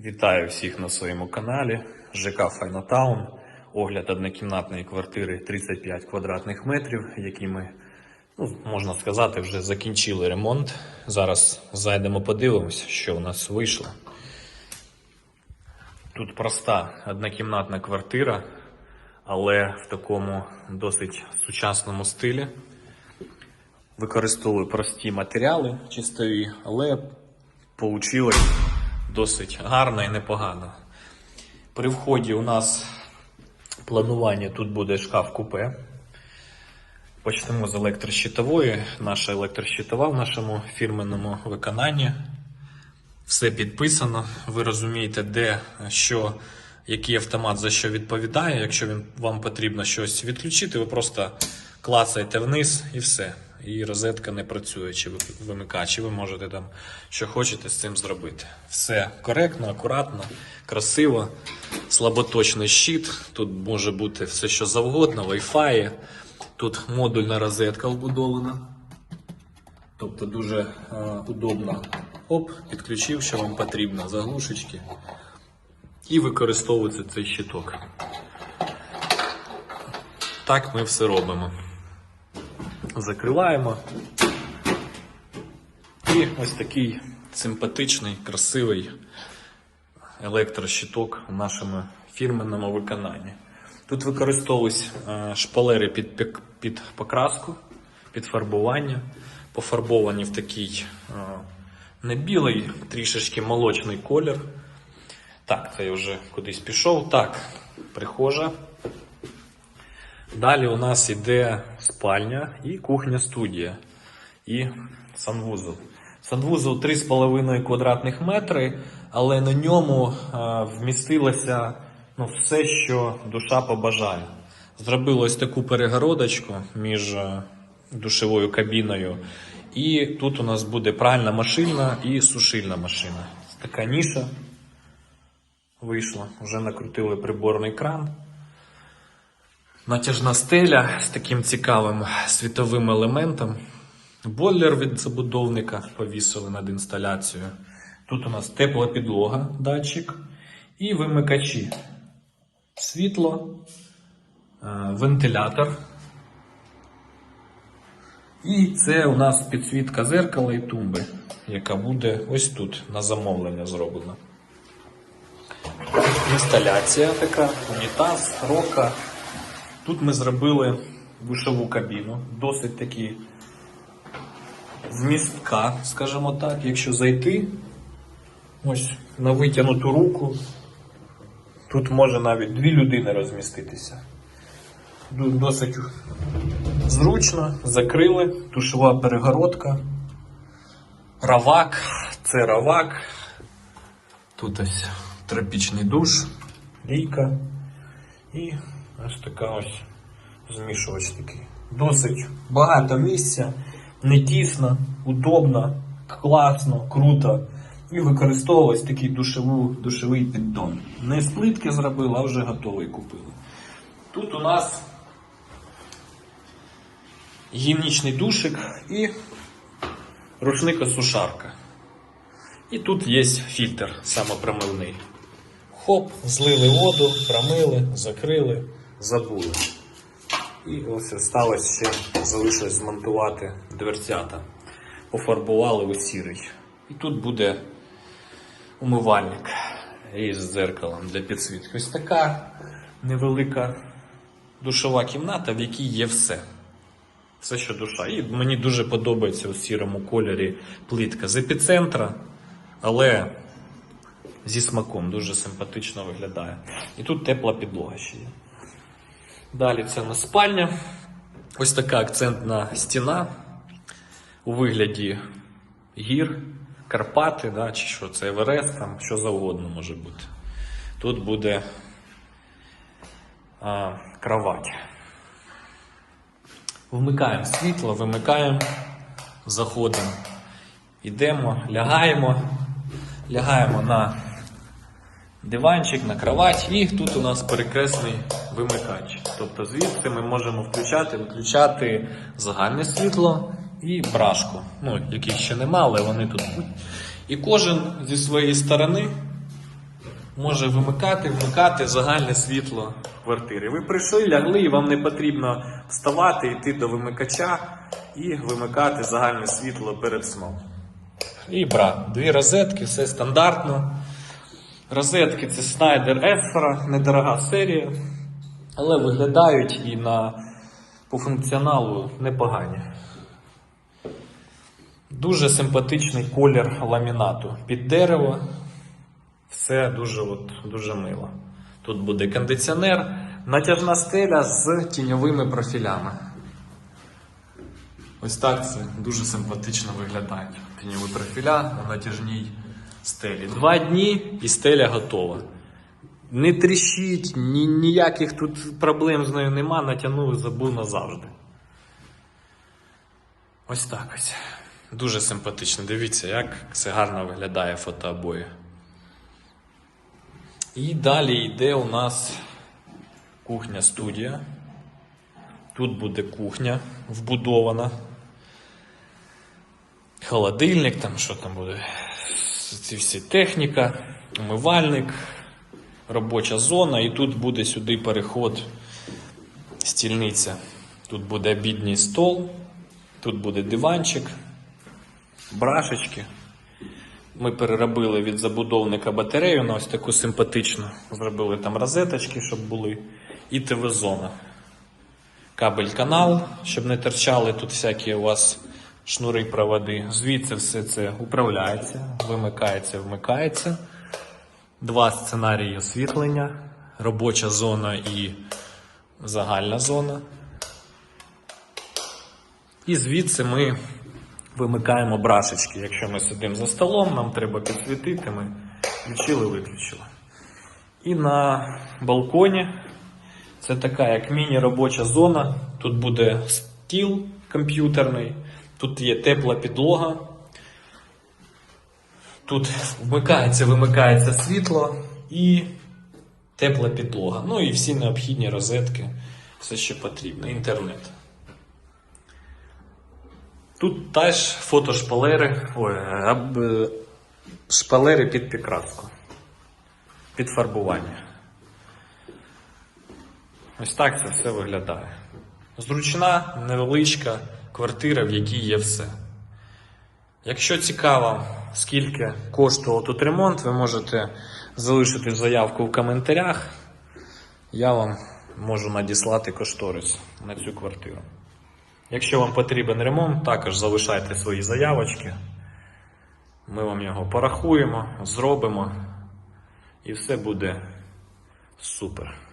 Вітаю всіх на своєму каналі ЖК Файнотаун. Огляд однокімнатної квартири 35 квадратних метрів, які ми, ну, можна сказати, вже закінчили ремонт. Зараз зайдемо подивимося, що у нас вийшло. Тут проста однокімнатна квартира, але в такому досить сучасному стилі. Використовую прості матеріали чистові, але вийшло досить гарно і непогано. При вході у нас планування тут буде шкаф купе. Почнемо з електрощитової. Наша електрощитова в нашому фірменному виконанні. Все підписано. Ви розумієте, де що, який автомат за що відповідає. Якщо він, вам потрібно щось відключити, ви просто клацаєте вниз і все. І розетка не працює, чи ви- вимикач, і ви можете там що хочете з цим зробити. Все коректно, акуратно, красиво, слаботочний щит. Тут може бути все, що завгодно, Wi-Fi. Тут модульна розетка вбудована. Тобто дуже е, удобно. Оп, підключив, що вам потрібно, заглушечки. І використовується цей щиток. Так ми все робимо. Закриваємо. І ось такий симпатичний, красивий електрощиток у нашому фірменному виконанні. Тут використовують е, шпалери під, під покраску, під фарбування, пофарбовані в такий е, не білий, трішечки молочний колір. Так, це я вже кудись пішов. Так, прихожа. Далі у нас іде спальня і кухня-студія, і санвузол. Санвузол 3,5 квадратних метри, але на ньому е, вмістилося ну, все, що душа побажає. Зробили ось таку перегородочку між е, душевою кабіною. І тут у нас буде пральна машина і сушильна машина. Така ніша вийшла. Вже накрутили приборний кран. Натяжна стеля з таким цікавим світовим елементом. Бойлер від забудовника повісили над інсталяцією. Тут у нас тепла підлога, датчик і вимикачі. Світло, е, вентилятор. І це у нас підсвітка зеркала і тумби, яка буде ось тут на замовлення зроблена. Інсталяція така, унітаз, рока. Тут ми зробили душову кабіну, досить таки вмістка, скажімо так, якщо зайти ось на витягнуту руку, тут може навіть дві людини розміститися. Досить зручно, закрили, душова перегородка, равак, це равак. Тут ось тропічний душ, лійка і ось така ось змішувач такий. Досить багато місця, не тісно, удобно, класно, круто. І використовувалось такий душеву, душевий піддон. Не з плитки зробили, а вже готовий купили. Тут у нас гігієнічний душик і рушникосушарка. І тут є фільтр самопромивний. Хоп, злили воду, промили, закрили, забули. І ось осталось ще залишилось змонтувати дверцята. Пофарбували у сірий. І тут буде умивальник із дзеркалом для підсвітки. Ось така невелика душова кімната, в якій є все. Все, що душа. І мені дуже подобається у сірому кольорі плитка з епіцентра, але зі смаком дуже симпатично виглядає. І тут тепла підлога ще є. Далі це на спальня. Ось така акцентна стіна у вигляді гір, Карпати, да, чи що це Еверест, там що завгодно може бути. Тут буде а, кровать. Вмикаємо світло, вимикаємо, заходимо, йдемо, лягаємо, лягаємо на диванчик, на кровать, і тут у нас перекресний вимикач. Тобто звідси ми можемо включати, виключати загальне світло і брашку. Ну, яких ще нема, але вони тут будуть. І кожен зі своєї сторони може вимикати, вмикати загальне світло квартири. Ви прийшли, лягли, і вам не потрібно вставати, йти до вимикача і вимикати загальне світло перед сном. І бра, дві розетки, все стандартно. Розетки це Snyder Ефера, недорога серія, але виглядають і на по функціоналу непогані. Дуже симпатичний колір ламінату під дерево. Все дуже, от, дуже мило. Тут буде кондиціонер, натяжна стеля з тіньовими профілями. Ось так це дуже симпатично виглядає. Тіньові профіля на натяжній стелі. Два дні і стеля готова. Не тріщить, ні, ніяких тут проблем з нею нема, натягнув і забув назавжди. Ось так ось. Дуже симпатично. Дивіться, як це гарно виглядає фотообої. І далі йде у нас кухня-студія. Тут буде кухня вбудована. Холодильник, там що там буде. Ці всі техніка, умивальник, робоча зона, і тут буде сюди переход, стільниця. Тут буде обідній стол, тут буде диванчик, брашечки. Ми переробили від забудовника батарею на ось таку симпатичну. Зробили там розеточки, щоб були. І ТВ-зона. Кабель-канал, щоб не торчали тут всякі у вас шнури проводи. Звідси все це управляється, вимикається, вмикається. Два сценарії освітлення, робоча зона і загальна зона. І звідси ми вимикаємо брашечки. Якщо ми сидимо за столом, нам треба підсвітити, ми включили, виключили. І на балконі це така як міні-робоча зона. Тут буде стіл комп'ютерний, тут є тепла підлога. Тут вмикається, вимикається світло і тепла підлога. Ну і всі необхідні розетки, все, що потрібно, інтернет. Тут теж фотошпалери, ой, аб, е, шпалери під підкраску, під фарбування. Ось так це все виглядає. Зручна, невеличка квартира, в якій є все. Якщо цікаво, скільки коштував тут ремонт, ви можете залишити заявку в коментарях. Я вам можу надіслати кошторис на цю квартиру. Якщо вам потрібен ремонт, також залишайте свої заявочки. Ми вам його порахуємо, зробимо, і все буде супер.